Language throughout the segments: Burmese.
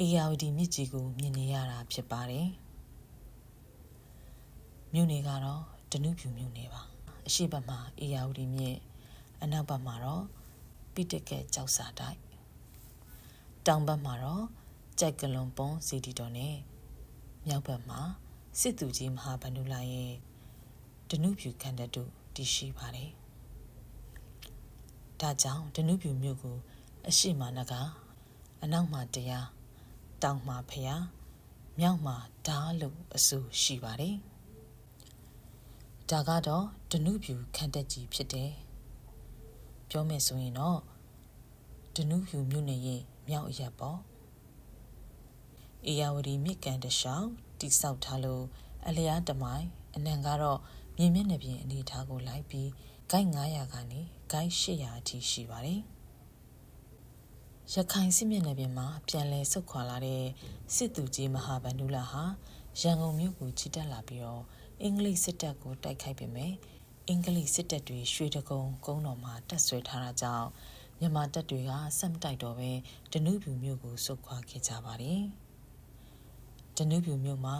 အေယာဝတီမြစ်ကြီးကိုမြင်နေရတာဖြစ်ပါတယ်မြို့နေကတော့ဒနုဖြူမြို့နေပါအရှိတ်ဘက်မှာအေယာဝတီမြစ်အနောက်ဘက်မှာတော့ပိတကက်ကျောက်စာတိုက်တောင်ဘက်မှာတော့ကြိုက်ကလွန်ပွန်စီတီတော်နဲ့မြောက်ဘက်မှာစစ်သူကြီးမဟာဗန္ဓုလာရဲ့ဒနုဖြူခန္ဓာတို့တည်ရှိပါတယ်ဒါကြောင့်ဒနုဖြူမြို့ကို အရှိမနကအနောက်မှာတရား တောင်မှာဖျားမြောက်မှာဓာလို့အဆိုရှိပါတယ်ဒါကတော့ဒနုဖြူခန္ဓာကြီးဖြစ်တယ်ပြောမယ်ဆိုရင်တော့ဒနုဖြူမြို့နယ်ရဲ့မြောက်အရက်ပေါ့အေယာဝတီမြစ်ကန်တလျှောက်တိဆောက်ထားလို့အလျားတမိုင်အနံကတော့မြင်းမျက်နှာပြင်အနေထားကိုလိုက်ပြီးဂိုက်900ကနေဂိုက်800အထိရှိပါတယ်။ ရခိုင်စစ်မျက်နှာပြင်မှာပြန်လည်ဆုတ်ခွာလာတဲ့စစ်သူကြီးမဟာဗန္ဓုလာဟာရန်ကုန်မြို့ကိုချီတက်လာပြီးတော့အင်္ဂလိပ်စစ်တပ်ကိုတိုက်ခိုက်ပေမဲ့အင်္ဂလိပ်စစ်တပ်တွေရွှေတကုံကုန်းတော်မှာတပ်ဆွဲထားတာကြောင့်မြန်မာတပ်တွေကဆက်မတိုက်တော့ပဲဒနုပြူမြို့ကိုဆုတ်ခွာခဲ့ကြပါတယ်။ဒနုပြူမြို့မှာ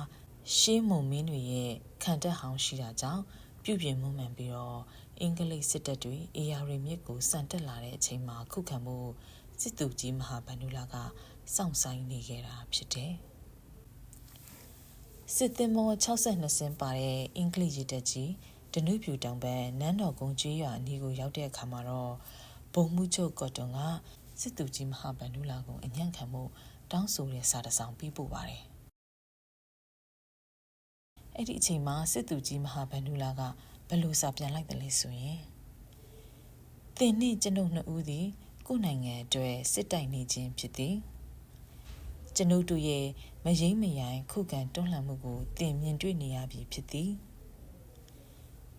ရှေးမုံမင်းတွေရဲ့ခံတက်ဟောင်းရှိတာကြောင့်ပြုပြင်မှုမှန်ပြီးတော့အင်္ဂလိပ်စစ်တပ်တွေအေယာရီမြစ်ကိုစံတက်လာတဲ့အချိန်မှာခုခံမှု စစ်သူကြီးမဟာဗန္ဓုလာကစောင့်ဆိုင်နေခဲ့တာဖြစ်တယ်။စစ်သင်္ဘော62စင်းပါတဲ့အင်္ဂလိပ်ရေတပ်ကြီးဒနုပြူတောင်ဘက်နန်းတော်ကုန်းကြီးရွာအနီးကိုရောက်တဲ့အခါမှာတော့ဘုံမှုချုပ်ကော့တွန်ကစစ်သူကြီးမဟာဗန္ဓုလာကိုအညံ့ခံမှုတောင်းဆိုတဲ့စာတစောင်ပြီးပို့ပါတယ်။အဲ့ဒီအချိန်မှာစစ်သူကြီးမဟာဗန္ဓုလာကဘယ်လိုစာပြန်လိုက်တယ်လဲဆိုရင်သင်နှင့်ကျွန်ုပ်နှစ်ဦးသည် ကိုယ်နိုင်ငံအတွက်စစ်တိုက်နေခြင်းဖြစ်သည်ကျွန်ုပ်တို့ရဲ့မယိမ့်မယိုင်ခုခံတွန်းလှန်မှုကိုသင်မြင်တွေ့နေရပြီဖြစ်သည်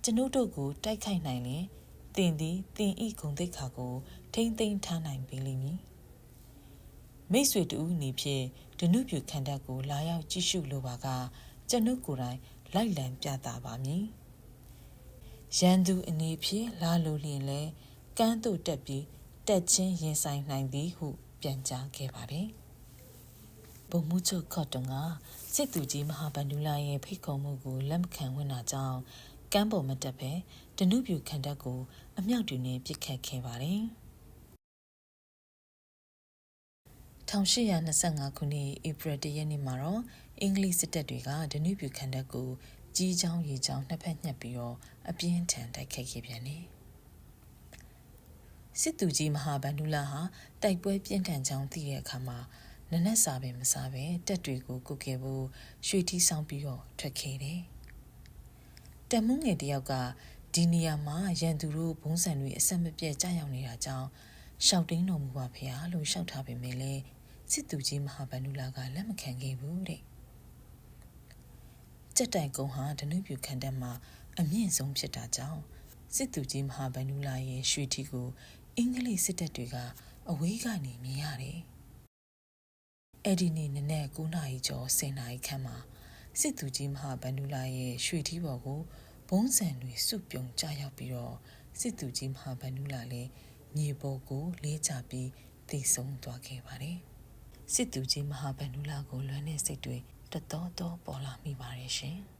ကျွန်ုပ်တို့ကိုတိုက်ခိုက်နိုင်ရင်သင်သည်သင်ဤဂုံတိတ်ခါကို ထိမ့်သိမ်းထားနိုင်ပြီလိမ့်မည်မိတ်ဆွေတူအနေဖြင့်ဒနုပြခန္ဓာကို လာရောက်ကြည့်ရှုလိုပါကကျွန်ုပ်ကိုယ်တိုင်လိုက်လံပြသပါမည်ရန်သူအနေဖြင့်လာလိုလျင်လဲကမ်းသို့တက်ပြီး တက်ချင်းရင်ဆိုင်နိုင်သည်ဟု ပြန်ကြားခဲ့ပါတယ်ဘုံမှုချုပ်ခော့တုံကစစ်သူကြီးမဟာဗန္ဓုလာရဲ့ဖိတ်ခေါ်မှုကိုလက်မခံဝင်တာကြောင့်ကမ်းပေါ်မတက်ပဲဒနုပြူခန္ဓာကို အမြောက်တူနဲ့ပြစ်ခတ်ခဲ့ပါတယ်1825ခုနှစ်ဧပြီလရက်နေ့မှာတော့အင်္ဂလိပ်စစ်တပ်တွေကဒနုပြူခန္ဓာကိုကြီးချောင်းရေချောင်းနှစ်ဖက်ညှက်ပြီးတော့အပြင်းထန်တိုက်ခိုက်ခဲ့ပြန်တယ် စစ်သူကြီးမဟာဗန္ဓုလာဟာတိုက်ပွဲပြင်းထန်ကြောင်းသိတဲ့အခါမှာနနက်စာပင်မစားပဲတက်တွေကိုကုတ်ခဲ့ဖို့ရွှေထီးဆောင်ပြီးတော့ထွက်ခဲ့တယ်တမုံငယ်တယောက်ကဒီနေရာမှာရန်သူတို့ဘုံစံတွေအဆက်မပြတ်ကြာရောက်နေတာကြောင့်ရှောက်တင်းတော်မူပါဖေဟာလို့ရှောက်ထားပေမဲ့လည်းစစ်သူကြီးမဟာဗန္ဓုလာကလက်မခံခဲ့ဘူးတဲ့ကြက်တိုင်ကုန်းဟာဒနုပြူခန္ဓာမှာအမြင့်ဆုံးဖြစ်တာကြောင့်စစ်သူကြီးမဟာဗန္ဓုလာရဲ့ရွှေထီကို အင်္ဂလိပ်စစ်တပ်တွေကအဝေးကနေမြင်ရတယ်။အဲ့ဒီနေ့နနက်9နာရီကျော်10နာရီခန့်မှာစစ်သူကြီးမဟာဗန္ဓုလာရဲ့ရွှေထီပေါ်ကိုဘုံစံတွေစုပြုံကြရောက်ပြီးတော့စစ်သူကြီးမဟာဗန္ဓုလာလည်းမြေပေါ်ကိုလေးချပြီးသိဆုံးသွားခဲ့ပါတယ်။စစ်သူကြီးမဟာဗန္ဓုလာကိုလွမ်းတဲ့စိတ်တွေတတော်တော်ပေါ်လာမိပါတယ်ရှင်။